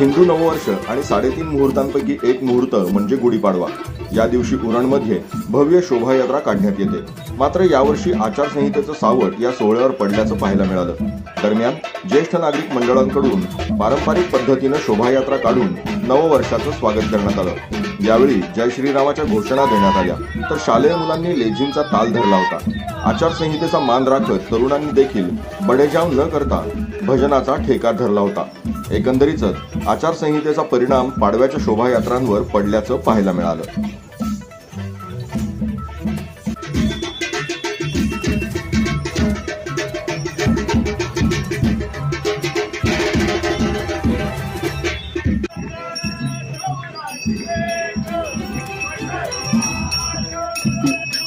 हिंदू नववर्ष आणि साडेतीन मुहूर्तांपैकी एक मुहूर्त म्हणजे गुढीपाडवा. या दिवशी उरणमध्ये भव्य शोभायात्रा काढण्यात येते. मात्र यावर्षी आचारसंहितेचं सावट या सोहळ्यावर पडल्याचं पाहायला मिळालं. दरम्यान ज्येष्ठ नागरिक मंडळांकडून पारंपरिक पद्धतीनं शोभायात्रा काढून नववर्षाचं स्वागत करण्यात आलं. यावेळी जय श्रीरामाच्या घोषणा देण्यात आल्या. तर शालेय मुलांनी लेझिमचा ताल धरला होता. आचारसंहितेचा मान राखत तरुणांनी देखील बडेजाव न करता भजनाचा ठेका धरला होता. एकंदरीतच आचारसंहितेचा परिणाम पाडव्याच्या शोभायात्रांवर पडल्याचं पाहायला मिळालं.